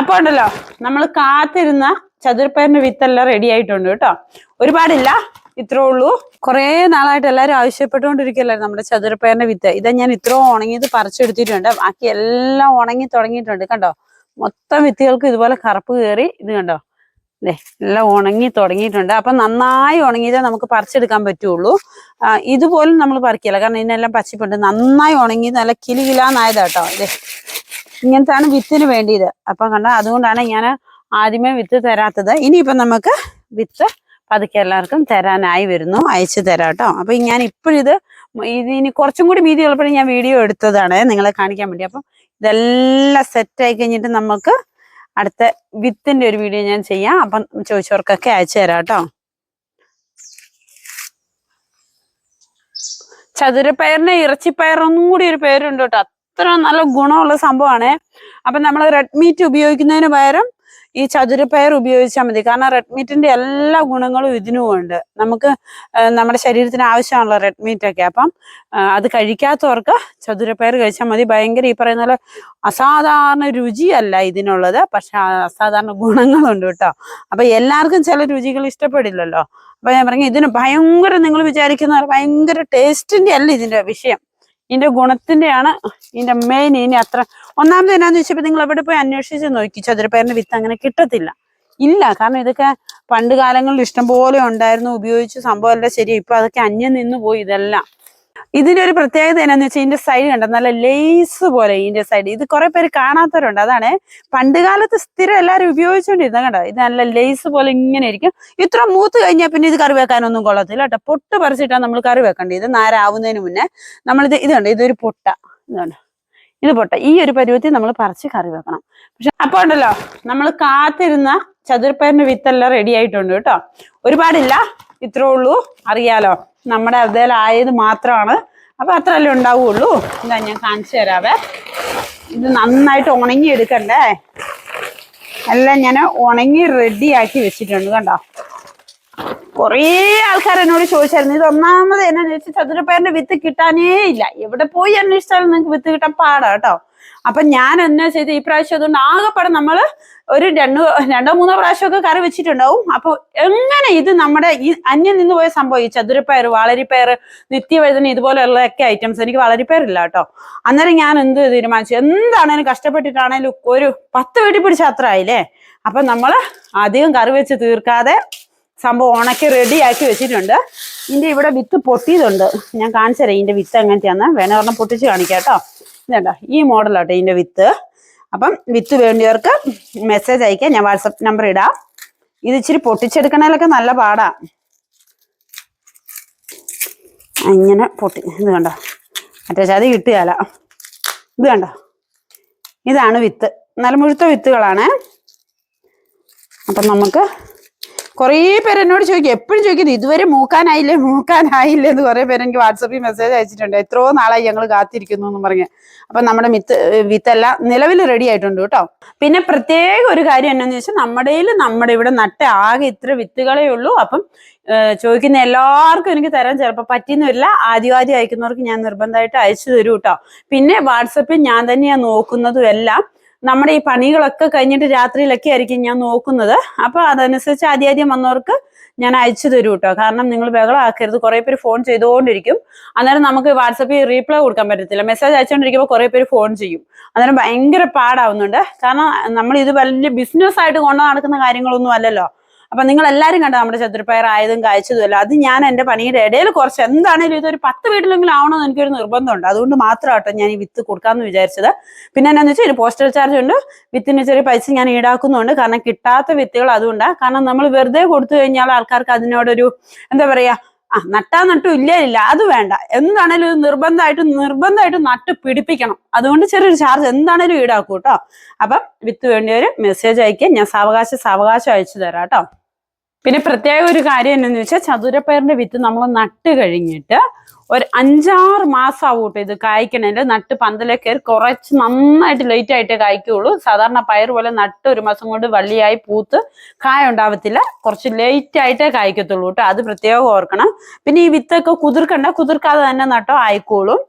അപ്പൊ ഉണ്ടല്ലോ നമ്മൾ കാത്തിരുന്ന ചതുരപ്പയറിന്റെ വിത്തെല്ലാം റെഡി ആയിട്ടുണ്ട് കേട്ടോ. ഒരുപാടില്ല ഇത്രേ ഉള്ളൂ. കുറേ നാളായിട്ട് എല്ലാവരും ആവശ്യപ്പെട്ടുകൊണ്ടിരിക്കുകയല്ലായിരുന്നു നമ്മുടെ ചതുരപ്പയറിന്റെ വിത്ത്. ഇതാ ഞാൻ ഇത്രയും ഉണങ്ങിയത് പറിച്ചെടുത്തിട്ടുണ്ട്. ബാക്കി എല്ലാം ഉണങ്ങി തുടങ്ങിയിട്ടുണ്ട് കണ്ടോ? മൊത്തം വിത്തുകൾക്ക് ഇതുപോലെ കറുപ്പ് കയറി ഇത് കണ്ടോ? അല്ലേ എല്ലാം ഉണങ്ങി തുടങ്ങിയിട്ടുണ്ട്. അപ്പൊ നന്നായി ഉണങ്ങിയതേ നമുക്ക് പറിച്ചെടുക്കാൻ പറ്റുള്ളൂ. ഇതുപോലും നമ്മൾ പറിക്കില്ല. കാരണം ഇതിനെല്ലാം പച്ചിപ്പുണ്ട് നന്നായി ഉണങ്ങി നല്ല കിലുകിലാന്നായതാട്ടോ അതെ ഇങ്ങനത്താണ് വിത്തിന് വേണ്ടിയത്. അപ്പൊ കണ്ട അതുകൊണ്ടാണ് ഞാൻ ആദ്യമേ വിത്ത് തരാത്തത്. ഇനിയിപ്പം നമുക്ക് വിത്ത് പതുക്കെ എല്ലാവർക്കും തരാനായി വരുന്നു. അയച്ചു തരാം കേട്ടോ. അപ്പൊ ഞാൻ ഇപ്പോഴിത് ഇത് ഇനി കുറച്ചും കൂടി വീതി ഉള്ളപ്പോഴും ഞാൻ വീഡിയോ എടുത്തതാണ് നിങ്ങളെ കാണിക്കാൻ വേണ്ടി. അപ്പം ഇതെല്ലാം സെറ്റായി കഴിഞ്ഞിട്ട് നമുക്ക് അടുത്ത വിത്തിന്റെ ഒരു വീഡിയോ ഞാൻ ചെയ്യാം. അപ്പം ചോദിച്ചവർക്കൊക്കെ അയച്ചു തരാം കേട്ടോ. ചതുരപ്പയറിന് ഇറച്ചിപ്പയറൊന്നും കൂടി ഒരു പേരുണ്ട് കേട്ടോ. അത്ര നല്ല ഗുണമുള്ള സംഭവമാണ് അപ്പൊ നമ്മൾ റെഡ് മീറ്റ് ഉപയോഗിക്കുന്നതിന് പകരം ഈ ചതുരപ്പയർ ഉപയോഗിച്ചാൽ മതി. കാരണം റെഡ് മീറ്റിന്റെ എല്ലാ ഗുണങ്ങളും ഇതിനും ഉണ്ട്. നമുക്ക് നമ്മുടെ ശരീരത്തിന് ആവശ്യമാണല്ലോ റെഡ് മീറ്റ് ഒക്കെ. അപ്പം അത് കഴിക്കാത്തവർക്ക് ചതുരപ്പയർ കഴിച്ചാൽ മതി. ഭയങ്കര ഈ പറയുന്ന പോലെ അസാധാരണ രുചിയല്ല ഇതിനുള്ളത്. പക്ഷെ അസാധാരണ ഗുണങ്ങളുണ്ട് കേട്ടോ. അപ്പൊ എല്ലാവർക്കും ചില രുചികൾ ഇഷ്ടപ്പെടില്ലല്ലോ. അപ്പൊ ഞാൻ പറഞ്ഞു ഇതിന് ഭയങ്കര നിങ്ങൾ വിചാരിക്കുന്ന ഭയങ്കര ടേസ്റ്റിന്റെ അല്ല ഇതിന്റെ വിഷയം. ഇതിന്റെ ഗുണത്തിന്റെയാണ് ഇതിന്റെ മെയിൻ ഇനി അത്ര ഒന്നാമത് എന്നാന്ന് വെച്ചപ്പോ നിങ്ങൾ എവിടെ പോയി അന്വേഷിച്ച് നോക്കി ചതുരപ്പയറിന്റെ വിത്ത് അങ്ങനെ കിട്ടത്തില്ല. ഇല്ല. കാരണം ഇതൊക്കെ പണ്ട് കാലങ്ങളിൽ ഇഷ്ടംപോലെ ഉണ്ടായിരുന്നു. ഉപയോഗിച്ച് സംഭവമല്ല ശരി ഇപ്പൊ അതൊക്കെ അന്യം നിന്ന് പോയി ഇതെല്ലാം. ഇതിന്റെ ഒരു പ്രത്യേകത എന്നാന്ന് വെച്ചാൽ ഇതിന്റെ സൈഡ് കണ്ട? നല്ല ലേസ് പോലെ ഇതിന്റെ സൈഡ് ഇത് കുറെ പേര് കാണാത്തവരുണ്ട്. അതാണ് പണ്ട് കാലത്ത് സ്ഥിരം എല്ലാവരും ഉപയോഗിച്ചുകൊണ്ടിരുന്ന കണ്ടോ? ഇത് നല്ല ലേസ് പോലെ ഇങ്ങനെ ഇരിക്കും. ഇത്ര മൂത്ത് കഴിഞ്ഞാൽ പിന്നെ ഇത് കറി വെക്കാനൊന്നും കൊള്ളത്തില്ല കേട്ടോ. പൊട്ട് പറിച്ചിട്ടാണ് നമ്മൾ കറി വെക്കേണ്ടത് ഇത് നാരാവുന്നതിന് മുന്നേ നമ്മളിത് ഇത് കണ്ടോ? ഇതൊരു പൊട്ട. ഇതുണ്ട് ഇത് പൊട്ട. ഈ ഒരു പരുവത്തിൽ നമ്മൾ പറിച്ച് കറി വെക്കണം. പക്ഷെ അപ്പൊ ഉണ്ടല്ലോ നമ്മൾ കാത്തിരുന്ന ചതുർപ്പയറിന്റെ വിത്തെല്ലാം റെഡി ആയിട്ടുണ്ട് കേട്ടോ. ഒരുപാടില്ല. ഇത്രേ ഉള്ളൂ. അറിയാലോ? നമ്മുടെ അതിലായത് മാത്രമാണ്. അപ്പൊ അത്രയല്ലേ ഉണ്ടാവുള്ളൂ. എന്താ ഞാൻ കാണിച്ചു തരാവേ. ഇത് നന്നായിട്ട് ഉണങ്ങി എടുക്കണ്ടേ എല്ലാം ഞാൻ ഉണങ്ങി റെഡിയാക്കി വെച്ചിട്ടുണ്ട് കണ്ടോ? കുറേ ആൾക്കാർ എന്നോട് ചോദിച്ചായിരുന്നു ഇത് ഒന്നാമത് എന്നെ വെച്ചാൽ ചതുരപ്പയറിന്റെ വിത്ത് കിട്ടാനേ ഇല്ല. എവിടെ പോയി അന്വേഷിച്ചാലും നിങ്ങൾക്ക് വിത്ത് കിട്ടാൻ പാടാ കേട്ടോ. അപ്പൊ ഞാൻ എന്നാ ചെയ്ത്? ഈ പ്രാവശ്യം അതുകൊണ്ട് ആകെപ്പാടെ നമ്മൾ ഒരു രണ്ടോ രണ്ടോ മൂന്നോ പ്രാവശ്യമൊക്കെ കറി വെച്ചിട്ടുണ്ടാവും. അപ്പൊ എങ്ങനെ ഇത് നമ്മുടെ ഈ അന്യം നിന്ന് പോയ സംഭവം? ഈ ചതുരപ്പയർ വളരിപ്പയർ നിത്യവഴുതന ഇതുപോലെയുള്ളതൊക്കെ ഐറ്റംസ് എനിക്ക് വളരിപ്പയറില്ല കേട്ടോ. അന്നേരം ഞാൻ എന്ത് തീരുമാനിച്ചു? എന്താണേലും കഷ്ടപ്പെട്ടിട്ടാണേലും ഒരു പത്ത് വീട്ടിൽ പിടിച്ച അത്ര ആയില്ലേ? അപ്പൊ നമ്മൾ അധികം കറി വെച്ച് തീർക്കാതെ സംഭവം ഉണക്കി റെഡിയാക്കി വെച്ചിട്ടുണ്ട്. ഇതിന്റെ ഇവിടെ വിത്ത് പൊട്ടിയതുണ്ട്. ഞാൻ കാണിച്ചു തരാം ഇതിന്റെ വിത്ത് എങ്ങനത്തെയാന്ന്. വേണേ ഒരെണ്ണം പൊട്ടിച്ച് കാണിക്കാം കേട്ടോ. ഇതുണ്ടോ ഈ മോഡലാട്ടെ ഇതിന്റെ വിത്ത് അപ്പം വിത്ത് വേണ്ടിയവർക്ക് മെസ്സേജ് അയക്കാം. ഞാൻ വാട്സപ്പ് നമ്പർ ഇടാം. ഇത് ഇച്ചിരി പൊട്ടിച്ചെടുക്കണേലൊക്കെ നല്ല പാടാ. ഇങ്ങനെ പൊട്ടി ഇത് കണ്ടോ? മറ്റേ ചതി കിട്ടുകയല്ല ഇത് കണ്ടോ? ഇതാണ് വിത്ത് നല്ല മുഴുത്ത വിത്തുകളാണ് അപ്പം നമുക്ക് കുറേ പേര് എന്നോട് ചോദിക്കും എപ്പോഴും ചോദിക്കുന്നു ഇതുവരെ മൂക്കാനായില്ലേ? മൂക്കാനായില്ലേ? എന്ന് കുറേ പേര് എനിക്ക് വാട്സപ്പിൽ മെസ്സേജ് അയച്ചിട്ടുണ്ട്. എത്രയോ നാളായി ഞങ്ങൾ കാത്തിരിക്കുന്നു എന്ന് പറഞ്ഞ്. അപ്പം നമ്മുടെ മിത്ത് വിത്തെല്ലാം നിലവിൽ റെഡി ആയിട്ടുണ്ട് കേട്ടോ. പിന്നെ പ്രത്യേക ഒരു കാര്യം എന്നാന്ന് വെച്ചാൽ നമ്മുടെ നമ്മുടെ ഇവിടെ നട്ട ആകെ ഇത്ര വിത്തുകളേ ഉള്ളൂ. അപ്പം ചോദിക്കുന്ന എല്ലാവർക്കും എനിക്ക് തരാൻ ചിലപ്പോൾ ആദ്യം ആദ്യം അയക്കുന്നവർക്ക് ഞാൻ നിർബന്ധമായിട്ട് അയച്ചു തരൂ കേട്ടോ. പിന്നെ വാട്സപ്പിൽ ഞാൻ തന്നെയാണ് നോക്കുന്നതും എല്ലാം. നമ്മുടെ ഈ പണികളൊക്കെ കഴിഞ്ഞിട്ട് രാത്രിയിലൊക്കെ ആയിരിക്കും ഞാൻ നോക്കുന്നത്. അപ്പൊ അതനുസരിച്ച് ആദ്യാദ്യം ആദ്യം വന്നവർക്ക് ഞാൻ അയച്ചു തരൂ കേട്ടോ കാരണം നിങ്ങൾ ബഹളമാക്കരുത്. കുറെ പേര് ഫോൺ ചെയ്തുകൊണ്ടിരിക്കും. അന്നേരം നമുക്ക് വാട്സപ്പിൽ റീപ്ലൈ കൊടുക്കാൻ പറ്റത്തില്ല. മെസ്സേജ് അയച്ചുകൊണ്ടിരിക്കുമ്പോൾ കുറെ പേര് ഫോൺ ചെയ്യും. അന്നേരം ഭയങ്കര പാടാവുന്നുണ്ട്. കാരണം നമ്മൾ ഇത് വലിയ ബിസിനസ് ആയിട്ട് കൊണ്ടു നടക്കുന്ന കാര്യങ്ങളൊന്നും അല്ലല്ലോ. അപ്പൊ നിങ്ങൾ എല്ലാരും കണ്ട നമ്മുടെ ചതുരപ്പയർ ആയതും കായച്ചതും അല്ല അത് ഞാൻ എന്റെ പണിയുടെ ഇടയിൽ കുറച്ച് എന്താണേലും ഇതൊരു പത്ത് വീട്ടിലെങ്കിലും ആവണമെന്ന് എനിക്കൊരു നിർബന്ധമുണ്ട്. അതുകൊണ്ട് മാത്രം കേട്ടോ ഞാൻ ഈ വിത്ത് കൊടുക്കാമെന്ന് വിചാരിച്ചത്. പിന്നെ എന്നാന്ന് വെച്ചാൽ പോസ്റ്റൽ ചാർജ് ഉണ്ട്. വിത്തിന് ചെറിയ പൈസ ഞാൻ ഈടാക്കുന്നുണ്ട്. കാരണം കിട്ടാത്ത വിത്തുകൾ അതുകൊണ്ടാണ് കാരണം നമ്മൾ വെറുതെ കൊടുത്തു കഴിഞ്ഞാൽ ആൾക്കാർക്ക് അതിനോടൊരു എന്താ പറയാ ആ നട്ടാ നട്ടു ഇല്ല ഇല്ല അത് വേണ്ട. എന്താണേലും നിർബന്ധമായിട്ട് നിർബന്ധമായിട്ട് നട്ട് പിടിപ്പിക്കണം. അതുകൊണ്ട് ചെറിയൊരു ചാർജ് എന്താണേലും ഈടാക്കൂ കേട്ടോ അപ്പം വിത്ത് വേണ്ടിയവര് മെസ്സേജ് അയക്കുക ഞാൻ സാവകാശം സാവകാശം അയച്ചു തരാം കേട്ടോ പിന്നെ പ്രത്യേക ഒരു കാര്യം എന്താണെന്ന് വെച്ചാൽ ചതുരപ്പയറിന്റെ വിത്ത് നമ്മൾ നട്ട് കഴിഞ്ഞിട്ട് ഒരു അഞ്ചാറ് മാസം ആവൂട്ടോ ഇത് കായ്ക്കണേൽ നട്ട് പന്തലേ കയറി കുറച്ച് നന്നായിട്ട് ലേറ്റ് ആയിട്ടേ കായ്ക്കുള്ളൂ. സാധാരണ പയർ പോലെ നട്ട് ഒരു മാസം കൊണ്ട് വള്ളിയായി പൂത്ത് കായ ഉണ്ടാവത്തില്ല. കുറച്ച് ലേറ്റ് ആയിട്ടേ കായ്ക്കത്തുള്ളൂ കേട്ടോ. അത് പ്രത്യേകം ഓർക്കണം. പിന്നെ ഈ വിത്തൊക്കെ കുതിർക്കണ്ട. കുതിർക്കാതെ തന്നെ നട്ടോ ആയിക്കോളും.